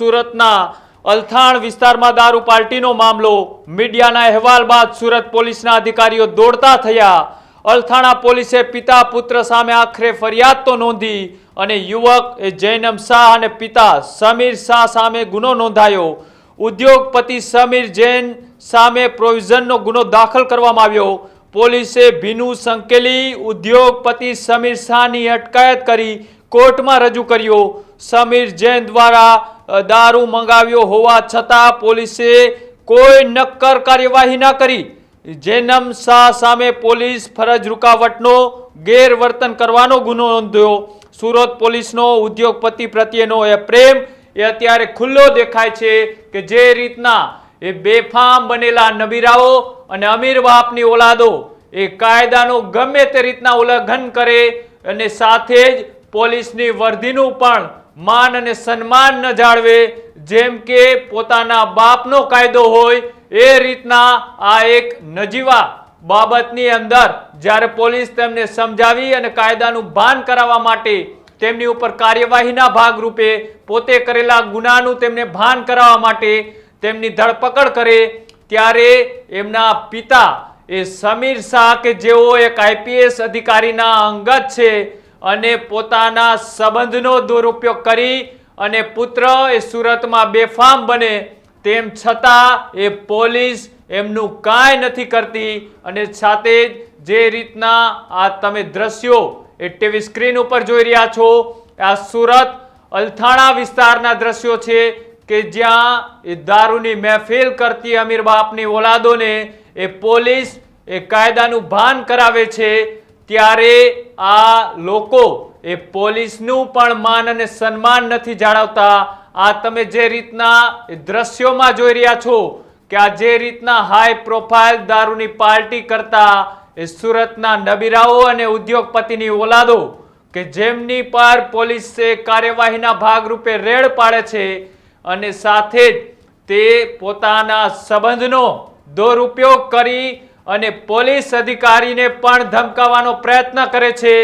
સુરતના અલથાણ વિસ્તારમાં દારૂ પાર્ટીનો મામલો. મીડિયાના અહેવાલ બાદ સુરત પોલીસના અધિકારીઓ દોડતા થયા. અલથાણા પોલીસે પિતા પુત્ર સામે આખરે ફરિયાદ તો નોંધી અને યુવક જૈનમ શાહ અને પિતા સમીર શાહ સામે ગુનો નોંધાયો. ઉદ્યોગપતિ સમીર જૈન સામે પ્રોવિઝનનો ગુનો દાખલ કરવામાં આવ્યો. પોલીસે ભીનુ સંકેલી ઉદ્યોગપતિ સમીર શાહની અટકાયત કરી કોર્ટમાં રજૂ કર્યો. સમીર જૈન દ્વારા દારૂ મંગાવ્યો હોવા છતાં પોલીસે કોઈ નક્કર કાર્યવાહી ન કરી. જેનમ શાહ સામે પોલીસ ફરજ રૂકાવટનો ગેરવર્તન કરવાનો ગુનો નોંધ્યો. સુરત પોલીસનો ઉદ્યોગપતિ પ્રત્યેનો એ પ્રેમ એ અત્યારે ખુલ્લો દેખાય છે કે જે રીતના એ બેફામ બનેલા નબીરાઓ અને અમીર બાપની ઓલાદો એ કાયદાનો ગમે તે રીતના ઉલ્લંઘન કરે અને સાથે જ પોલીસની વર્ધીનું પણ માન અને સન્માન ન જાળવે, જેમ કે પોતાના બાપનો કાયદો હોય, એ રીતના આ એક નજીવા બાબતની અંદર જ્યારે પોલીસ તેમને સમજાવી અને કાયદાનું ભાન કરાવવા માટે તેમની ઉપર કાર્યવાહીના ભાગરૂપે પોતે કરેલા ગુનાનું તેમને ભાન કરાવવા માટે તેમની ધરપકડ કરે, ત્યારે એમના પિતા એ સમીર શાહ કે જેઓ એક આઈપીએસ અધિકારીના અંગત છે અને પોતાના સંબંધનો દુરુપયોગ કરી અને પુત્ર એ સુરતમાં બેફામ બને, તેમ છતાં એ પોલીસ એમનું કાંઈ નથી કરતી અને સાથે જ રીતના આ તમે દ્રશ્યો એ ટીવી સ્ક્રીન ઉપર જોઈ રહ્યા છો, આ સુરત અલથાણા વિસ્તારના દ્રશ્યો છે કે જ્યાં એ દારૂની મહેફિલ કરતી અમીર બાપની ઓલાદોને એ પોલીસ એ કાયદાનું ભાન કરાવે છે ત્યારે આ લોકો એ પોલીસનું પણ માન અને સન્માન નથી જાળવતા. આ તમે જે રીતના દ્રશ્યોમાં જોઈ રહ્યા છો કે આ જે રીતના હાઈ પ્રોફાઇલ દારૂની પાર્ટી કરતા એ સુરતના નબીરાઓ અને ઉદ્યોગપતિની ઓલાદો કે જેમની પર પોલીસે કાર્યવાહીના ભાગરૂપે રેડ પાડે છે અને સાથે જ તે પોતાના સંબંધનો દુરુપયોગ કરી અને પોલીસ અધિકારીને પણ ધમકાવવાનો પ્રયત્ન કરે છે.